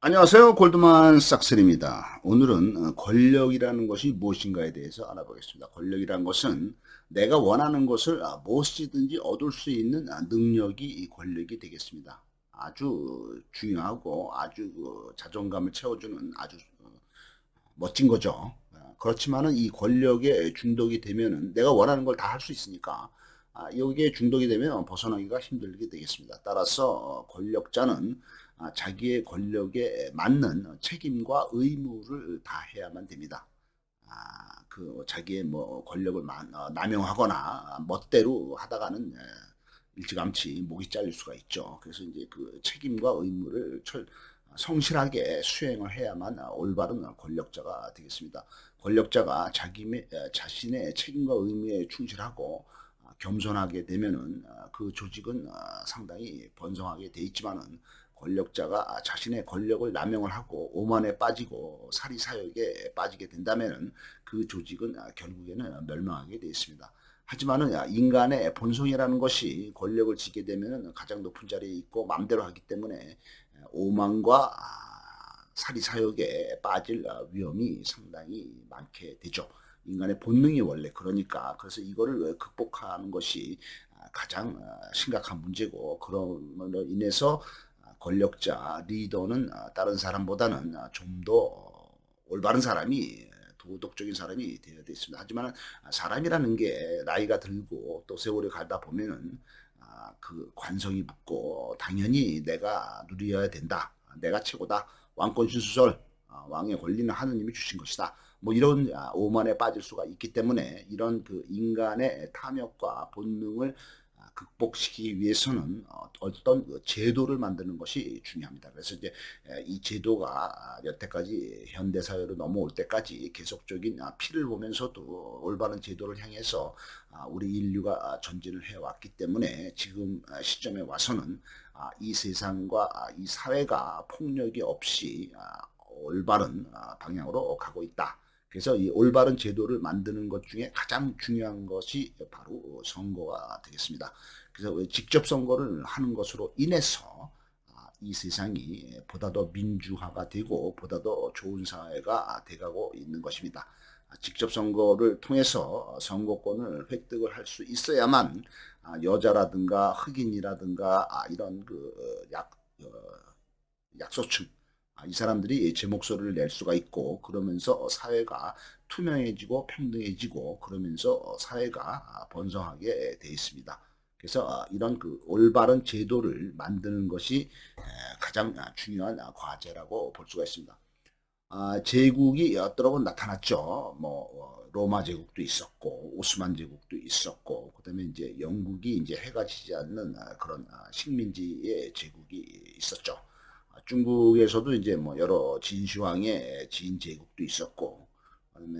안녕하세요. 골드만 삭슨입니다. 오늘은 어, 권력이라는 것이 무엇인가에 대해서 알아보겠습니다. 권력이라는 것은 내가 원하는 것을 아, 무엇이든지 얻을 수 있는 아, 능력이 이 권력이 되겠습니다. 아주 중요하고 아주 그 자존감을 채워주는 아주 어, 멋진 거죠. 아, 그렇지만은 이 권력에 중독이 되면은 내가 원하는 걸 다 할 수 있으니까 아, 여기에 중독이 되면 벗어나기가 힘들게 되겠습니다. 따라서 어, 권력자는 아, 자기의 권력에 맞는 책임과 의무를 다해야만 됩니다. 아, 그 자기의 뭐 권력을 어, 남용하거나 멋대로 하다가는 일찌감치 목이 잘릴 수가 있죠. 그래서 이제 그 책임과 의무를 철, 성실하게 수행을 해야만 올바른 권력자가 되겠습니다. 권력자가 자기 자신의 책임과 의무에 충실하고 겸손하게 되면은 그 조직은 상당히 번성하게 돼 있지만은 권력자가 자신의 권력을 남용을 하고 오만에 빠지고 사리사욕에 빠지게 된다면 그 조직은 결국에는 멸망하게 되어 있습니다. 하지만은 인간의 본성이라는 것이 권력을 지게 되면 가장 높은 자리에 있고 마음대로 하기 때문에 오만과 사리사욕에 빠질 위험이 상당히 많게 되죠. 인간의 본능이 원래 그러니까 그래서 이거를 극복하는 것이 가장 심각한 문제고 그럼으로 인해서 권력자, 리더는 아, 다른 사람보다는 아, 좀더 올바른 사람이 도덕적인 사람이 되어야 되습니다. 하지만 사람이라는 게 나이가 들고 또 세월이 가다 보면은 아, 그 관성이 붙고 당연히 내가 누려야 된다. 내가 최고다. 왕권 신수설 왕의 권리는 하느님이 주신 것이다. 뭐 이런 오만에 빠질 수가 있기 때문에 이런 그 인간의 탐욕과 본능을 극복시키기 위해서는 어, 어떤 그 제도를 만드는 것이 중요합니다. 그래서 이제 이 제도가 여태까지 현대 사회로 넘어올 때까지 계속적인 아, 피를 보면서도 올바른 제도를 향해서 아, 우리 인류가 전진을 해왔기 때문에 지금 시점에 와서는 아, 이 세상과 이 사회가 폭력이 없이 올바른 방향으로 가고 있다. 그래서 이 올바른 제도를 만드는 것 중에 가장 중요한 것이 바로 선거가 되겠습니다. 그래서 직접 선거를 하는 것으로 인해서 아, 이 세상이 보다 더 민주화가 되고 보다 더 좋은 사회가 돼가고 있는 것입니다. 아, 직접 선거를 통해서 선거권을 획득을 할 수 있어야만 아, 여자라든가 흑인이라든가 이런 그 약, 어, 약소층 아, 이 사람들이 제 목소리를 낼 수가 있고 그러면서 사회가 투명해지고 평등해지고 그러면서 사회가 번성하게 돼 있습니다. 그래서 아, 이런 그 올바른 제도를 만드는 것이 가장 중요한 과제라고 볼 수가 있습니다. 아, 제국이 여러 번 나타났죠. 뭐 어, 로마 제국도 있었고 오스만 제국도 있었고 그다음에 이제 영국이 이제 해가 지지 않는 그런 식민지의 제국이 있었죠. 중국에서도 이제 뭐 여러 진시황의 진 제국도 있었고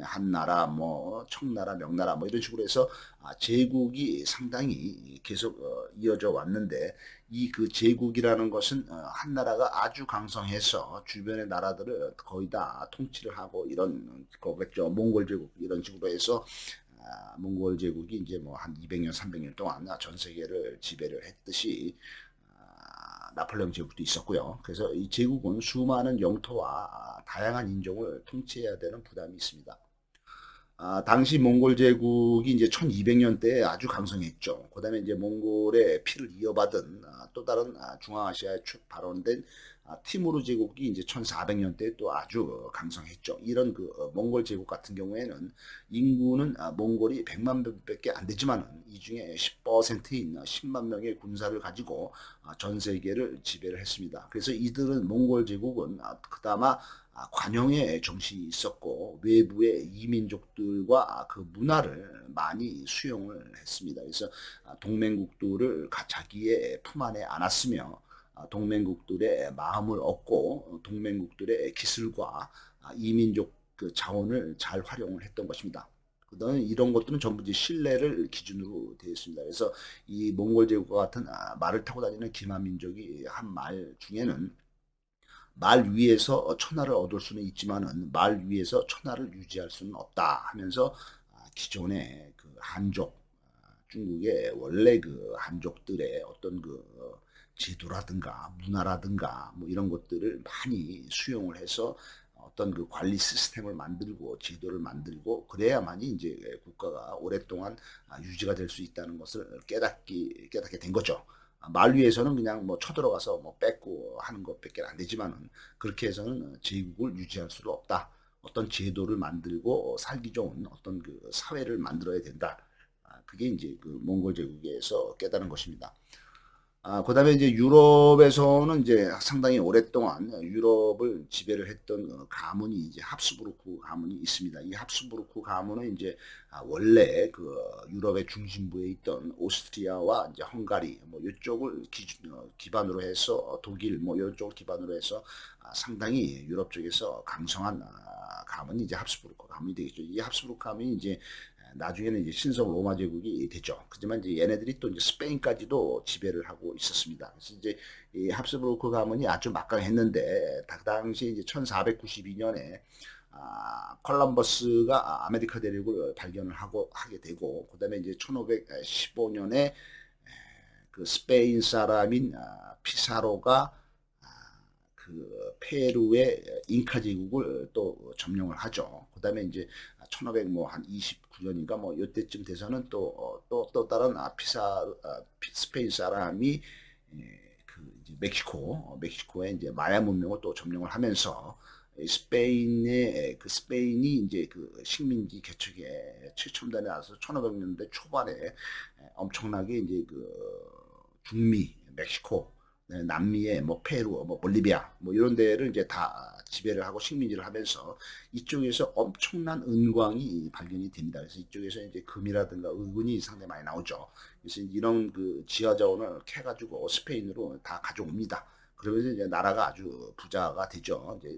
한나라 뭐 청나라 명나라 뭐 이런 식으로 해서 아, 제국이 상당히 계속 어, 이어져 왔는데 이 그 제국이라는 것은 어, 한나라가 아주 강성해서 주변의 나라들을 거의 다 통치를 하고 이런 거겠죠. 몽골 제국 이런 식으로 해서 아, 몽골 제국이 이제 뭐 한 200년 300년 동안 전 세계를 지배를 했듯이 나폴레옹 제국도 있었고요. 그래서 이 제국은 수많은 영토와 다양한 인종을 통치해야 되는 부담이 있습니다. 아, 당시 몽골 제국이 이제 1200년대에 아주 강성했죠. 그 다음에 이제 몽골의 피를 이어받은 아, 또 다른 아, 중앙아시아에 발원된 아, 티무르 제국이 이제 1400년대 또 아주 강성했죠. 이런 그 어, 몽골 제국 같은 경우에는 인구는 아, 몽골이 100만 명밖에 안 되지만 이 중에 10%인 10만 명의 군사를 가지고 아, 전 세계를 지배를 했습니다. 그래서 이들은 몽골 제국은 그나마 관용의 정신이 있었고 외부의 이민족들과 그 문화를 많이 수용을 했습니다. 그래서 동맹국들을 자기의 품 안에 안았으며 아, 동맹국들의 마음을 얻고 동맹국들의 기술과 아, 이민족 그 자원을 잘 활용을 했던 것입니다. 그다음 이런 것들은 전부 이제 신뢰를 기준으로 되어 있습니다. 그래서 이 몽골 제국과 같은 아, 말을 타고 다니는 기마 민족이 한 말 중에는 말 위에서 천하를 얻을 수는 있지만은 말 위에서 천하를 유지할 수는 없다 하면서 기존의 그 한족 중국의 원래 그 한족들의 어떤 그 제도라든가 문화라든가 뭐 이런 것들을 많이 수용을 해서 어떤 그 관리 시스템을 만들고 제도를 만들고 그래야만이 이제 국가가 오랫동안 아, 유지가 될 수 있다는 것을 깨닫기 깨닫게 된 거죠. 아, 말 위에서는 그냥 뭐 쳐들어가서 뭐 뺏고 하는 것밖에 안 되지만은 그렇게 해서는 제국을 유지할 수가 없다. 어떤 제도를 만들고 살기 좋은 어떤 그 사회를 만들어야 된다. 아, 그게 이제 그 몽골 제국에서 깨달은 것입니다. 아, 그 다음에 이제 유럽에서는 이제 상당히 오랫동안 유럽을 지배를 했던 어, 가문이 이제 합스부르크 가문이 있습니다. 이 합스부르크 가문은 이제 아, 원래 그 유럽의 중심부에 있던 오스트리아와 이제 헝가리 뭐 이쪽을 기준, 어, 기반으로 해서 독일 뭐 이쪽을 기반으로 해서 아, 상당히 유럽 쪽에서 강성한 아, 가문이 이제 합스부르크 가문이 되겠죠. 이 합스부르크 가문이 이제 나중에는 이제 신성 로마 제국이 되죠. 그지만 이제 얘네들이 또 이제 스페인까지도 지배를 하고 있었습니다. 그래서 이제 이 합스부르크 가문이 아주 막강했는데 그 당시 이제 1492년에 아, 컬럼버스가 아메리카 대륙을 발견을 하고 하게 되고 그다음에 이제 1515년에 그 스페인 사람인 아, 피사로가 아, 그 페루의 잉카 제국을 또 점령을 하죠. 그다음에 이제 1500뭐한 29년인가 뭐 이때쯤 돼서는 또 또또 어, 또 다른 아피사 아, 스페인 사람이 예, 그 이제 멕시코 어, 멕시코에 이제 마야 문명을 또 점령을 하면서 스페인의 그 스페인이 이제 그 식민지 개척에 최첨단에 나서 1500년대 초반에 엄청나게 이제 그 중미 멕시코 네, 남미의 뭐 페루, 뭐 볼리비아 뭐 이런 데를 이제 다 지배를 하고 식민지를 하면서 이쪽에서 엄청난 은광이 발견이 됩니다. 그래서 이쪽에서 이제 금이라든가 은이 상당히 많이 나오죠. 그래서 이런 그 지하 자원을 캐가지고 스페인으로 다 가져옵니다. 그러면서 이제 나라가 아주 부자가 되죠. 이제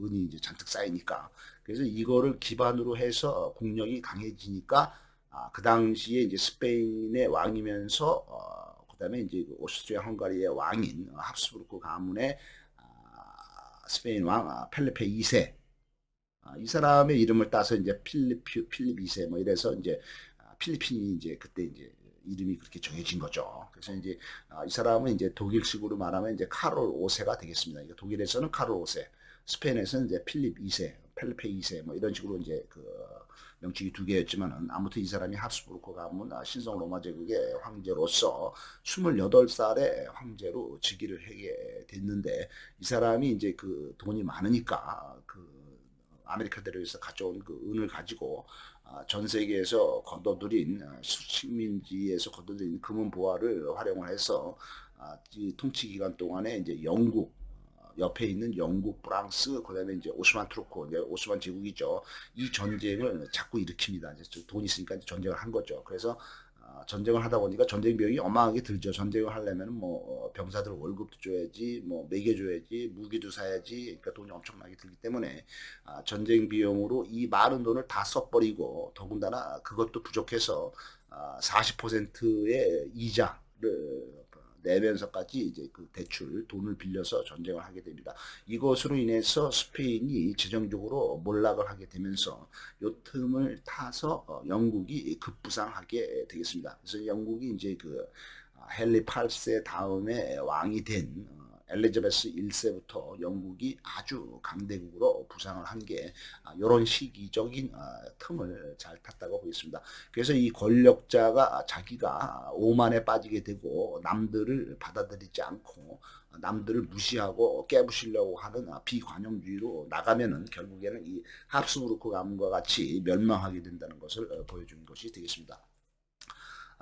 은이 이제 잔뜩 쌓이니까. 그래서 이거를 기반으로 해서 국력이 강해지니까 아, 그 당시에 이제 스페인의 왕이면서 어, 그다음에 이제 그 오스트리아 헝가리의 왕인 합스부르크 가문의 아, 스페인 왕 아, 펠리페 2세 아, 이 사람의 이름을 따서 이제 필립 필립 2세 뭐 이래서 이제 필리핀이 이제 그때 이제 이름이 그렇게 정해진 거죠. 그래서 이제 이 사람은 이제 독일식으로 말하면 이제 카롤 5세가 되겠습니다. 이게 독일에서는 카롤 5세, 스페인에서는 이제 필립 2세, 펠리페 2세 뭐 이런 식으로 이제 그 명칭이 두 개였지만은 아무튼 이 사람이 합스부르크 가문 신성 로마 제국의 황제로서 28살에 황제로 즉위를 하게 됐는데 이 사람이 이제 그 돈이 많으니까 그 아메리카 대륙에서 가져온 그 은을 가지고 아, 전 세계에서 거둬들인 아, 식민지에서 거둬들인 금은 보화를 활용을 해서 아, 통치 기간 동안에 이제 영국 옆에 있는 영국, 프랑스, 그다음에 이제 오스만 트루코, 이제 오스만 제국이죠. 이 전쟁을 자꾸 일으킵니다. 이제 돈 있으니까 전쟁을 한 거죠. 그래서 어, 전쟁을 하다 보니까 전쟁 비용이 어마하게 들죠. 전쟁을 하려면 뭐 어, 병사들 월급도 줘야지, 뭐 매겨줘야지, 무기도 사야지, 그러니까 돈이 엄청나게 들기 때문에 아, 전쟁 비용으로 이 많은 돈을 다 써버리고 더군다나 그것도 부족해서 40%의 아, 이자를 내면서까지 이제 그 대출 돈을 빌려서 전쟁을 하게 됩니다. 이것으로 인해서 스페인이 재정적으로 몰락을 하게 되면서 요 틈을 타서 어, 영국이 급부상하게 되겠습니다. 그래서 영국이 이제 그 아, 헨리 8세 다음에 왕이 된 어, 엘리자베스 1세부터 영국이 아주 강대국으로 부상을 한 게 이런 아, 시기적인 아, 틈을 잘 탔다고 보겠습니다. 그래서 이 권력자가 자기가 오만에 빠지게 되고 남들을 받아들이지 않고 남들을 무시하고 깨부시려고 하는 비관용주의로 나가면은 결국에는 이 합스부르크 가문과 같이 멸망하게 된다는 것을 어, 보여주는 것이 되겠습니다.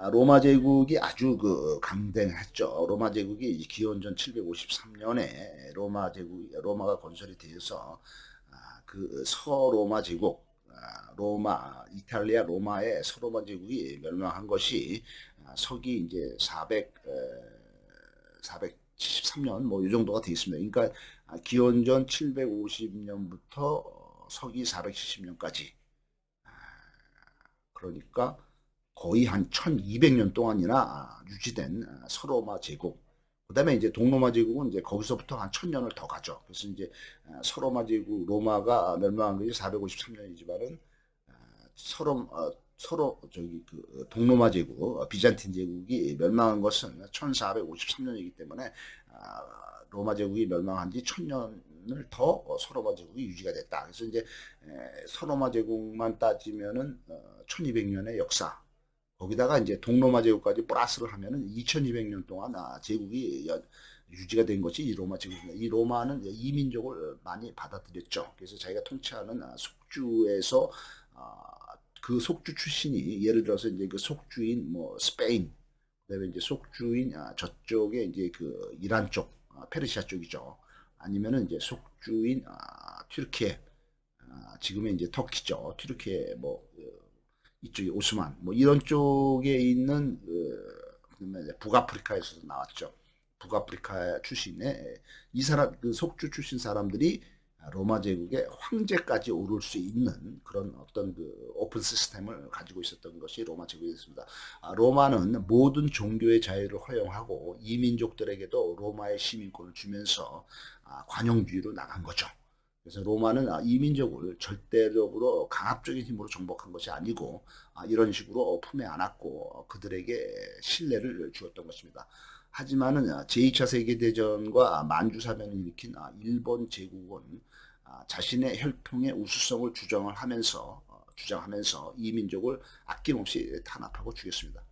아, 로마 제국이 아주 그 강대했죠. 로마 제국이 기원전 753년에 로마 제국 로마가 건설이 되어서 아, 그 서로마 제국 아, 로마 이탈리아 로마의 서로마 제국이 멸망한 것이 서기 이제 400 473년 뭐 이 정도가 되어 있습니다. 그러니까 기원전 750년부터 서기 470년까지 그러니까 거의 한 1200년 동안이나 유지된 서로마 제국. 그 다음에 이제 동로마 제국은 이제 거기서부터 한 1000년을 더 가죠. 그래서 이제 서로마 제국, 로마가 멸망한 것이 453년이지만은 서로, 어, 서로 저기 그 동로마 제국, 어, 비잔틴 제국이 멸망한 것은 1453년이기 때문에 아, 로마 제국이 멸망한 지 1000년을 더 어, 서로마 제국이 유지가 됐다. 그래서 이제 에, 서로마 제국만 따지면은 어, 1200년의 역사. 거기다가 이제 동로마 제국까지 플러스를 하면은 2200년 동안 아, 제국이 여, 유지가 된 것이 이 로마 제국입니다. 이 로마는 이민족을 많이 받아들였죠. 그래서 자기가 통치하는 아, 속주에서 아, 그 속주 출신이 예를 들어서 이제 그 속주인 뭐 스페인 그다음에 이제 속주인 아, 저쪽에 이제 그 이란 쪽 아, 페르시아 쪽이죠. 아니면은 이제 속주인 아, 튀르키예 아, 지금의 이제 터키죠. 튀르키예 뭐 어, 이쪽에 오스만 뭐 이런 쪽에 있는 어, 그다음에 이제 북아프리카에서 나왔죠. 북아프리카 출신의 이 사람 그 속주 출신 사람들이 로마 제국의 황제까지 오를 수 있는 그런 어떤 그 오픈 시스템을 가지고 있었던 것이 로마 제국이었습니다. 아, 로마는 모든 종교의 자유를 허용하고 이민족들에게도 로마의 시민권을 주면서 아, 관용주의로 나간 거죠. 그래서 로마는 아, 이민족을 절대적으로 강압적인 힘으로 정복한 것이 아니고 아, 이런 식으로 품에 안았고 그들에게 신뢰를 주었던 것입니다. 하지만은 제2차 세계대전과 만주사변을 일으킨 아, 일본 제국은 아, 자신의 혈통의 우수성을 주장을 하면서 어, 주장하면서 이민족을 아낌없이 탄압하고 죽였습니다.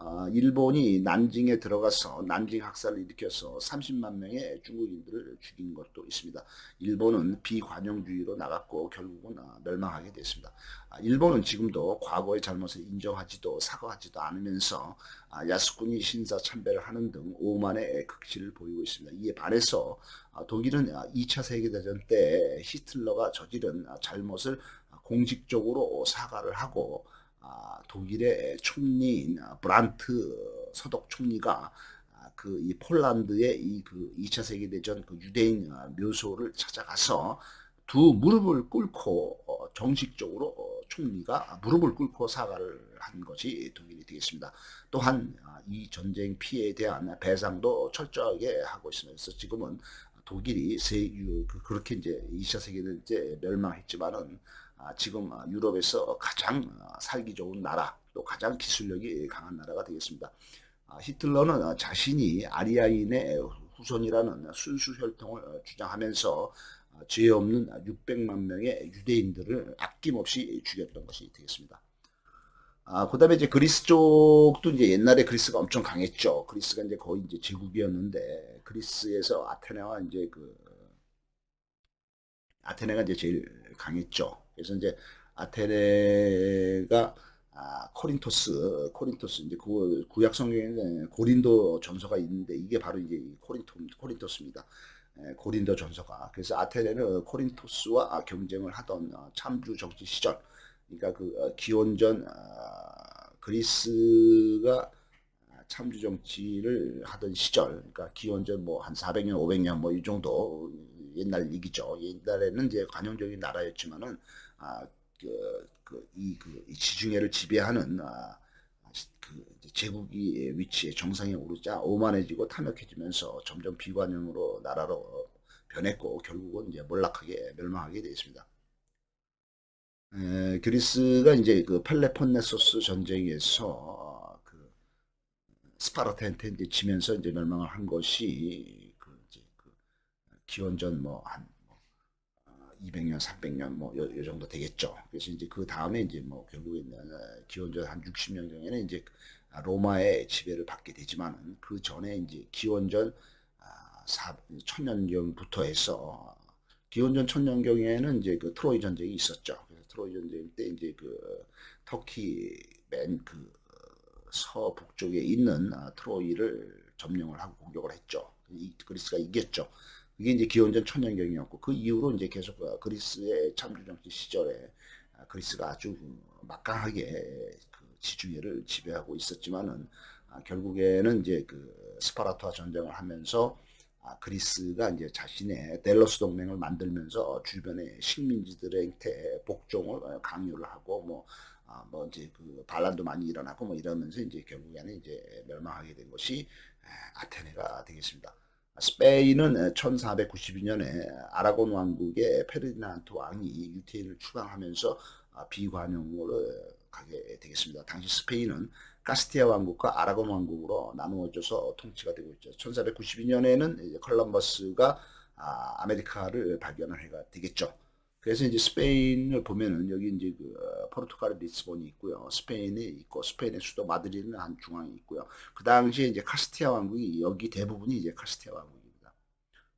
아, 일본이 난징에 들어가서 난징 학살을 일으켜서 30만 명의 중국인들을 죽인 것도 있습니다. 일본은 비관용주의로 나갔고 결국은 아, 멸망하게 됐습니다. 아, 일본은 지금도 과거의 잘못을 인정하지도 사과하지도 않으면서 야스쿠니 신사 참배를 하는 등 오만의 극치를 보이고 있습니다. 이에 반해서 독일은 2차 세계대전 때 히틀러가 저지른 잘못을 공식적으로 사과를 하고 아, 독일의 총리인 브란트 서독 총리가 아, 그이 폴란드의 이 그 2차 세계대전 그 유대인 아, 묘소를 찾아가서 두 무릎을 꿇고 어, 정식적으로 어, 총리가 무릎을 꿇고 사과를 한 것이 독일이 되겠습니다. 또한 이 전쟁 피해에 대한 배상도 철저하게 하고. 그래서 지금은 독일이 세, 그, 그렇게 이제 2차 세계대전 때 멸망했지만은 아, 지금 아, 유럽에서 가장 아, 살기 좋은 나라 또 가장 기술력이 강한 나라가 되겠습니다. 히틀러는 자신이 아리아인의 후손이라는 순수 혈통을 어, 주장하면서 죄 없는 600만 명의 유대인들을 아낌없이 죽였던 것이 되겠습니다. 아, 그 다음에 이제 그리스 쪽도 이제 옛날에 그리스가 엄청 강했죠. 그리스가 이제 거의 이제 제국이었는데, 그리스에서 아테네와 이제 그, 아테네가 이제 제일 강했죠. 그래서 이제 아테네가 아, 코린토스, 코린토스 이제 그 구약 성경에는 고린도 전서가 있는데 이게 바로 이제 코린토 코린토스입니다. 에, 고린도 전서가. 그래서 아테네는 코린토스와 경쟁을 하던 어, 참주 정치 시절, 그러니까 그 어, 기원전 아, 그리스가 참주 정치를 하던 시절, 그러니까 기원전 뭐 한 400년, 500년 뭐 이 정도 옛날 얘기죠. 옛날에는 이제 관용적인 나라였지만은 아, 그, 그, 이, 그, 이 지중해를 지배하는, 아, 그, 제국이 위치에 정상에 오르자 오만해지고 탐욕해지면서 점점 비관용으로 나라로 변했고, 결국은 이제 몰락하게, 멸망하게 되었습니다. 에, 그리스가 이제 그 펠레폰네소스 전쟁에서 그 스파르타한테 이제 지면서 이제 멸망을 한 것이 그 이제 그 기원전 뭐한 200년, 300년 뭐요 정도 되겠죠. 그래서 이제 그 다음에 이제 뭐 결국에는 기원전 한 60년 경에는 이제 로마의 지배를 받게 되지만은 그 전에 이제 기원전 1000년경부터 아, 해서 기원전 천년경에는 이제 그 트로이 전쟁이 있었죠. 그래서 트로이 전쟁 때 이제 그 터키 맨 그 서북쪽에 있는 아, 트로이를 점령을 하고 공격을 했죠. 그리스가 이겼죠. 이게 이제 기원전 천년경이었고 그 이후로 이제 계속 어, 그리스의 참주정치 시절에 아, 그리스가 아주 막강하게 그 지중해를 지배하고 있었지만은 아, 결국에는 이제 그 스파르타 전쟁을 하면서 아, 그리스가 이제 자신의 델로스 동맹을 만들면서 주변의 식민지들한테 복종을 어, 강요를 하고 뭐, 아, 뭐 이제 그 반란도 많이 일어나고 뭐 이러면서 이제 결국에는 이제 멸망하게 된 것이 아테네가 되겠습니다. 스페인은 1492년에 아라곤 왕국의 페르디난트 왕이 유태인을 추방하면서 아, 비관용으로 가게 되겠습니다. 당시 스페인은 카스티아 왕국과 아라곤 왕국으로 나누어져서 통치가 되고 있죠. 1492년에는 컬럼버스가 아, 메리카를 발견을 해가 되겠죠. 그래서 이제 스페인을 보면은 여기 이제 그 어, 포르투갈 리스본이 있고요. 스페인이 있고 스페인의 수도 마드리드는 한 중앙에 있고요. 그 당시에 이제 카스티아 왕국이 여기 대부분이 이제 카스티아 왕국입니다.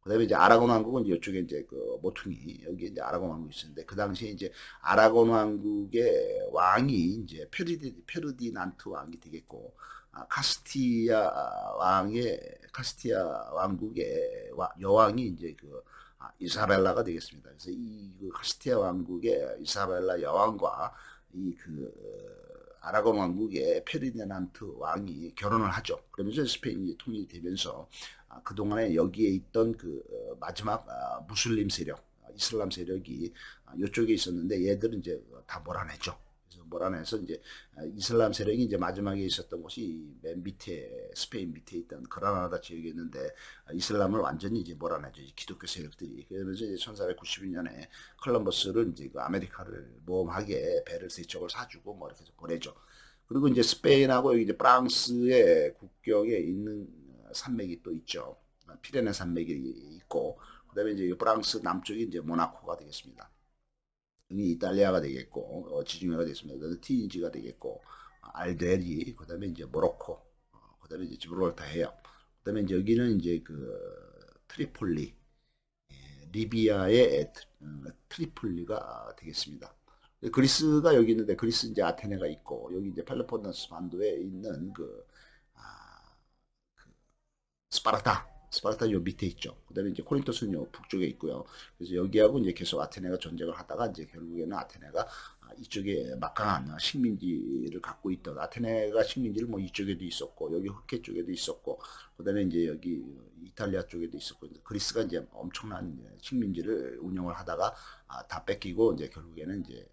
그다음에 이제 아라곤 왕국은 이제 이쪽에 이제 그 모퉁이 여기 이제 아라곤 왕국이 있었는데 그 당시에 이제 아라곤 왕국의 왕이 이제 페르디 페르디난트 왕이 되겠고 아, 카스티아 왕의 카스티아 왕국의 와- 여왕이 이제 그 아, 이사벨라가 되겠습니다. 그래서 이그 카스티아 왕국의 이사벨라 여왕과 이 그 아라곤 왕국의 페르디난트 왕이 결혼을 하죠. 그러면서 스페인이 통일이 되면서 아, 그동안에 여기에 있던 그 어, 마지막 아, 무슬림 세력, 아, 이슬람 세력이 아, 이쪽에 있었는데 얘들은 이제 다 몰아내죠. 몰아내서 이제 아, 이슬람 세력이 이제 마지막에 있었던 곳이 맨 밑에 스페인 밑에 있던 그라나다 지역이었는데 아, 이슬람을 완전히 이제 몰아내죠. 이 기독교 세력들이. 그러면서 이제 1492년에 컬럼버스를 이제 그 아메리카를 모험하게 배를 세 척을 사주고 뭐 이렇게 해서 보내죠. 그리고 이제 스페인하고 이제 프랑스의 국경에 있는 어, 산맥이 또 있죠. 아, 피레네 산맥이 있고 그다음에 이제 프랑스 남쪽이 이제 모나코가 되겠습니다. 이탈리아가 되겠고 어, 지중해가. 그다음에 티니지가 되겠고 알제리 그다음에 이제 모로코 어, 그다음에 이제 지브롤타 해협 그다음에 이제 여기는 이제 그 트리폴리 예, 리비아의 트- 어, 트리폴리가 되겠습니다. 그리스가 여기 있는데 그리스 이제 아테네가 있고 여기 이제 펠로폰네소 반도에 있는 그, 아, 그 스파르타 스파르타 요 밑에 있죠. 그다음에 이제 코린토스는 요 북쪽에 있고요. 그래서 여기하고 이제 계속 아테네가 전쟁을 하다가 이제 결국에는 아테네가 아, 이쪽에 막강한 식민지를 갖고 있던 아테네가 식민지를 뭐 이쪽에도 있었고 여기 흑해 쪽에도 있었고 그다음에 이제 여기 이탈리아 쪽에도 있었고 그리스가 이제 엄청난 식민지를 운영을 하다가 아, 다 뺏기고 이제 결국에는 이제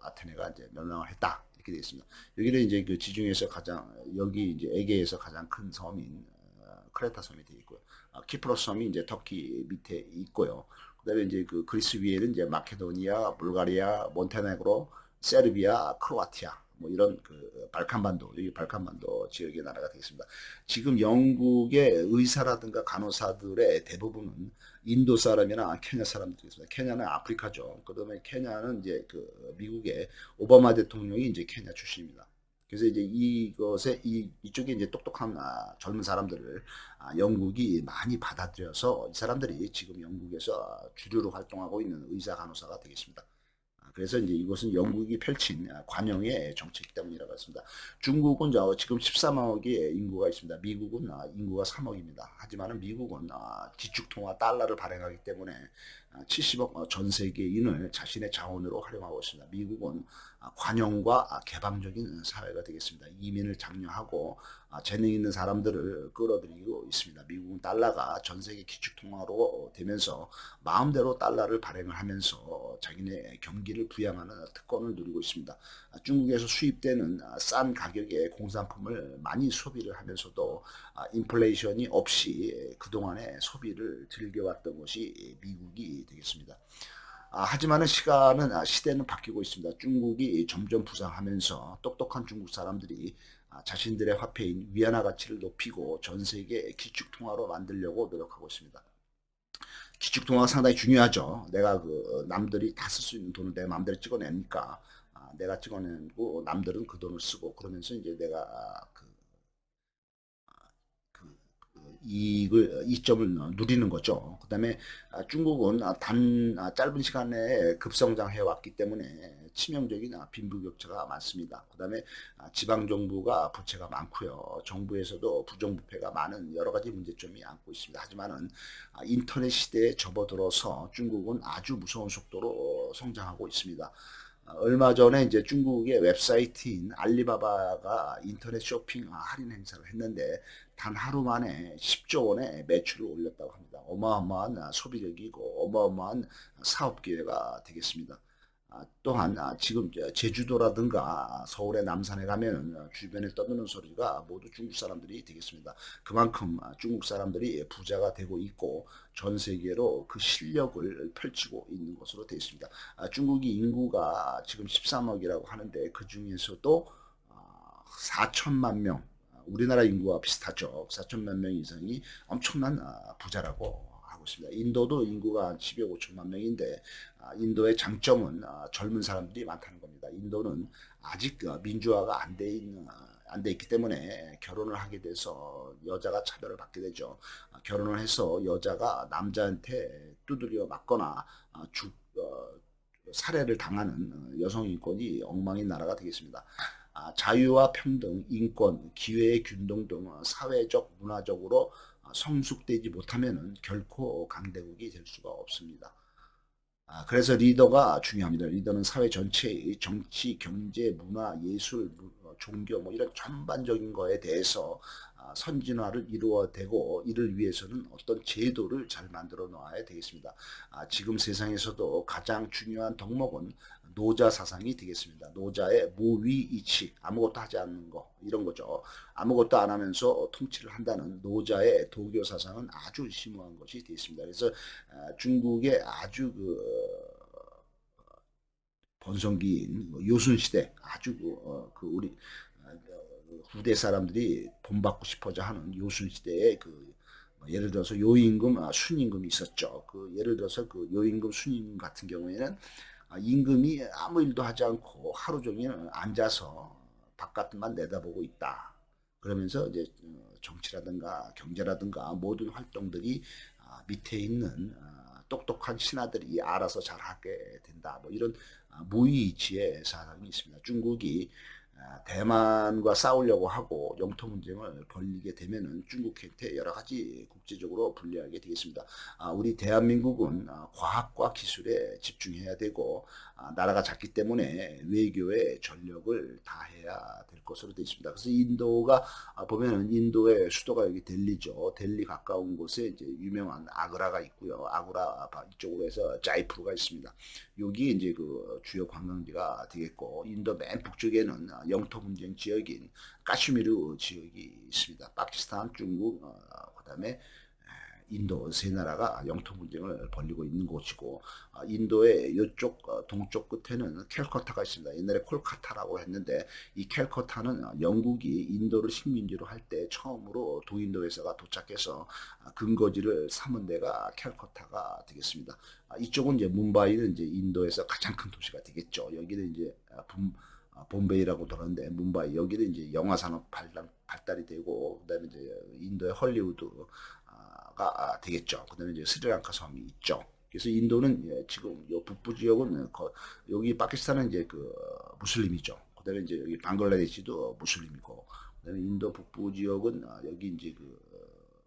아테네가 이제 멸망을 했다 이렇게 되어 있습니다. 여기는 이제 그 지중해에서 가장 여기 이제 에게에서 가장 큰 섬인 어, 크레타 섬이 되어 있고요. 아, 키프로스 섬이 이제 터키 밑에 있고요. 그다음에 이제 그 그리스 위에는 이제 마케도니아, 불가리아, 몬테네그로, 세르비아, 크로아티아 뭐 이런 그 발칸반도 여기 발칸반도 지역의 나라가 되겠습니다. 지금 영국의 의사라든가 간호사들의 대부분은 인도 사람이나 케냐 사람들이겠습니다. 케냐는 아프리카죠. 그다음에 케냐는 이제 그 미국의 오바마 대통령이 이제 케냐 출신입니다. 그래서 이제 이것에 이 이쪽에 이제 똑똑한 아, 젊은 사람들을 아, 영국이 많이 받아들여서 이 사람들이 지금 영국에서 주류로 활동하고 있는 의사 간호사가 되겠습니다. 아, 그래서 이제 이것은 영국이 펼친 아, 관용의 정책 때문이라고 했습니다. 중국은 저 지금 13억의 인구가 있습니다. 미국은 아, 인구가 3억입니다. 하지만은 미국은 아, 기축통화 달러를 발행하기 때문에 아, 70억 어, 전 세계인을 자신의 자원으로 활용하고 있습니다. 미국은 아, 관용과 아, 개방적인 사회가 되겠습니다. 이민을 장려하고 아, 재능 있는 사람들을 끌어들이고 있습니다. 미국은 달러가 전 세계 기축통화로 되면서 마음대로 달러를 발행을 하면서 자기네 경기를 부양하는 특권을 누리고 있습니다. 아, 중국에서 수입되는 아, 싼 가격의 공산품을 많이 소비를 하면서도 아, 인플레이션이 없이 그동안의 소비를 즐겨왔던 것이 미국이 되겠습니다. 아, 하지만은 시간은 아, 시대는 바뀌고 있습니다. 중국이 점점 부상하면서 똑똑한 중국 사람들이 아, 자신들의 화폐인 위안화 가치를 높이고 전 세계 기축 통화로 만들려고 노력하고 있습니다. 기축 통화가 상당히 중요하죠. 내가 그 남들이 다 쓸 수 있는 돈을 내 마음대로 찍어내니까 아, 내가 찍어내고 남들은 그 돈을 쓰고 그러면서 이제 내가 아, 그 그, 그 이익을 이점을 누리는 거죠. 그다음에 아, 중국은 아, 단 아, 짧은 시간에 급성장해 왔기 때문에 치명적인 아, 빈부격차가 많습니다. 그다음에 아, 지방 정부가 부채가 많고요. 정부에서도 부정부패가 많은 여러 가지 문제점이 안고 있습니다. 하지만은 아, 인터넷 시대에 접어들어서 중국은 아주 무서운 속도로 성장하고 있습니다. 아, 얼마 전에 이제 중국의 웹사이트인 알리바바가 인터넷 쇼핑 아, 할인 행사를 했는데 단 하루 만에 10조 원의 매출을 올렸다고 합니다. 어마어마한 아, 소비력이고 어마어마한 사업 기회가 되겠습니다. 아, 또한 아, 지금 저 제주도라든가 서울의 남산에 가면은 어, 주변에 떠드는 소리가 모두 중국 사람들이 되겠습니다. 그만큼 아, 중국 사람들이 부자가 되고 있고 전 세계로 그 실력을 펼치고 있는 것으로 되어 있습니다. 아, 중국이 인구가 지금 13억이라고 하는데 그 중에서도 아, 4천만 명 우리나라 인구와 비슷하죠. 4천만 명 이상이 엄청난 아, 부자라고 하고 있습니다. 인도도 인구가 한 10여 5천만 명인데 아, 인도의 장점은 아, 젊은 사람들이 많다는 겁니다. 인도는 아직 어, 민주화가 안 돼 있는 안돼 있기 때문에 결혼을 하게 돼서 여자가 차별을 받게 되죠. 아, 결혼을 해서 여자가 남자한테 두드려 맞거나 아, 죽 어, 살해를 당하는 어, 여성 인권이 엉망인 나라가 되겠습니다. 아, 자유와 평등, 인권, 기회의 균등 등 어, 사회적, 문화적으로 어, 성숙되지 못하면 결코 강대국이 될 수가 없습니다. 아, 그래서 리더가 중요합니다. 리더는 사회 전체의 정치, 경제, 문화, 예술, 무- 어, 종교 뭐 이런 전반적인 거에 대해서 아, 선진화를 이루어되고 이를 위해서는 어떤 제도를 잘 만들어 놓아야 되겠습니다. 아, 지금 세상에서도 가장 중요한 덕목은 노자 사상이 되겠습니다. 노자의 무위이치 아무것도 하지 않는 거 이런 거죠. 아무것도 안 하면서 통치를 한다는 노자의 도교 사상은 아주 심오한 것이 되겠습니다. 그래서 아, 중국의 아주 그 번성기인 뭐 요순 시대 아주 그, 어, 그 우리 아, 그 후대 사람들이 본받고 싶어져 하는 요순 시대의 그뭐 예를 들어서 요임금, 아, 순임금이 있었죠. 그 예를 들어서 그 요임금, 순임금 같은 경우에는 아, 임금이 아무 일도 하지 않고 하루 종일 앉아서 바깥만 내다보고 있다. 그러면서 이제 어, 정치라든가 경제라든가 모든 활동들이 아, 밑에 있는 아, 똑똑한 신하들이 알아서 잘하게 된다. 뭐 이런 아, 무의치의 사상이 있습니다. 중국이 아, 대만과 싸우려고 하고 영토 분쟁을 벌이게 되면은 중국한테 여러 가지 국제적으로 불리하게 되겠습니다. 아, 우리 대한민국은 아, 과학과 기술에 집중해야 되고 아, 나라가 작기 때문에 외교에 전력을 다해야 될 것으로 되어 있습니다. 그래서 인도가 아, 보면은 인도의 수도가 여기 델리죠. 델리 가까운 곳에 이제 유명한 아그라가 있고요. 아그라 바- 이쪽으로 해서 자이푸르가 있습니다. 여기 이제 그 주요 관광지가 되겠고 인도 맨 북쪽에는 아, 영토 분쟁 지역인 카슈미르 지역이 있습니다. 파키스탄, 중국, 어, 그다음에 인도 세 나라가 영토 분쟁을 벌이고 있는 곳이고 아, 인도의 이쪽 어, 동쪽 끝에는 캘커타가 있습니다. 옛날에 콜카타라고 했는데 이 캘커타는 어, 영국이 인도를 식민지로 할 때 처음으로 도인도 회사가 도착해서 아, 근거지를 삼은 데가 캘커타가 되겠습니다. 아, 이쪽은 이제 뭄바이는 이제 인도에서 가장 큰 도시가 되겠죠. 여기는 이제 아, 붐, 아, 들었는데 뭄바이 여기는 이제 영화 산업 발달, 발달이 되고 그다음에 이제 인도의 헐리우드 가 되겠죠. 그다음에 이제 스리랑카 섬이 있죠. 그래서 인도는 예, 지금 요 북부 지역은 거- 여기 파키스탄은 이제 그 무슬림이죠. 그다음에 이제 여기 방글라데시도 무슬림이고, 그다음에 인도 북부 지역은 아, 여기 이제 그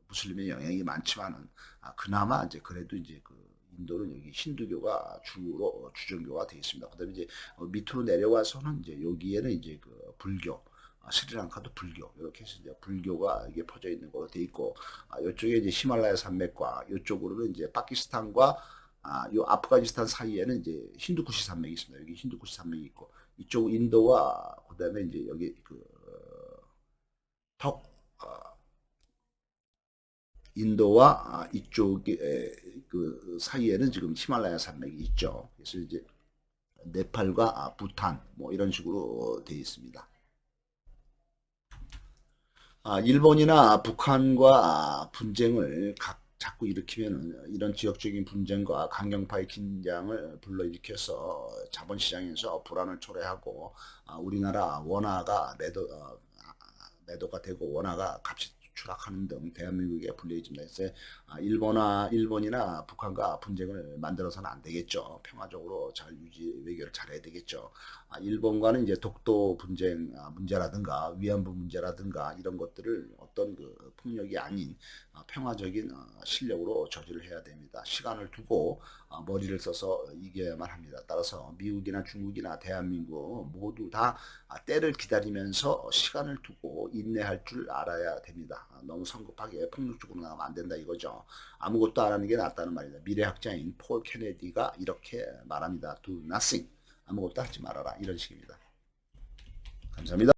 무슬림의 영향이 많지만은 아, 그나마 이제 그래도 이제 그 인도는 여기 힌두교가 주로 주정교가 되어 있습니다. 그다음에 이제 어, 밑으로 내려와서는 이제 여기에는 이제 그 불교, 아, 스리랑카도 불교 이렇게 해서 이제 불교가 이게 퍼져 있는 걸로 돼 있고 아, 이쪽에 이제 히말라야 산맥과 이쪽으로는 이제 파키스탄과 아, 요 아프가니스탄 사이에는 이제 힌두쿠시 산맥이 있습니다. 여기 힌두쿠시 산맥이 있고 이쪽 인도와 그다음에 이제 여기 그턱 어, 인도와 아, 이쪽에 에, 그 사이에는 지금 히말라야 산맥이 있죠. 그래서 이제 네팔과 아, 부탄 뭐 이런 식으로 되어 있습니다. 아, 일본이나 북한과 분쟁을 각 자꾸 일으키면은 이런 지역적인 분쟁과 강경파의 긴장을 불러일으켜서 자본시장에서 불안을 초래하고 아, 우리나라 원화가 매도 어, 아, 매도가 되고 원화가 값이 추락하는 등 대한민국에 불리해집니다. 그래서 아, 일본아 일본이나 북한과 분쟁을 만들어서는 안 되겠죠. 평화적으로 잘 유지 외교를 잘해야 되겠죠. 아, 일본과는 이제 독도 분쟁 아, 문제라든가 위안부 문제라든가 이런 것들을 어떤 그 폭력이 아닌 아, 평화적인 어, 실력으로 저지를 해야 됩니다. 시간을 두고 아, 머리를 써서 이겨야만 합니다. 따라서 미국이나 중국이나 대한민국 모두 다 아, 때를 기다리면서 시간을 두고 인내할 줄 알아야 됩니다. 아, 너무 성급하게 폭력적으로 나가면 안 된다 이거죠. 아무것도 안 하는 게 낫다는 말입니다. 미래학자인 폴 케네디가 이렇게 말합니다. Do nothing. 아무것도 하지 말아라 이런 식입니다. 감사합니다.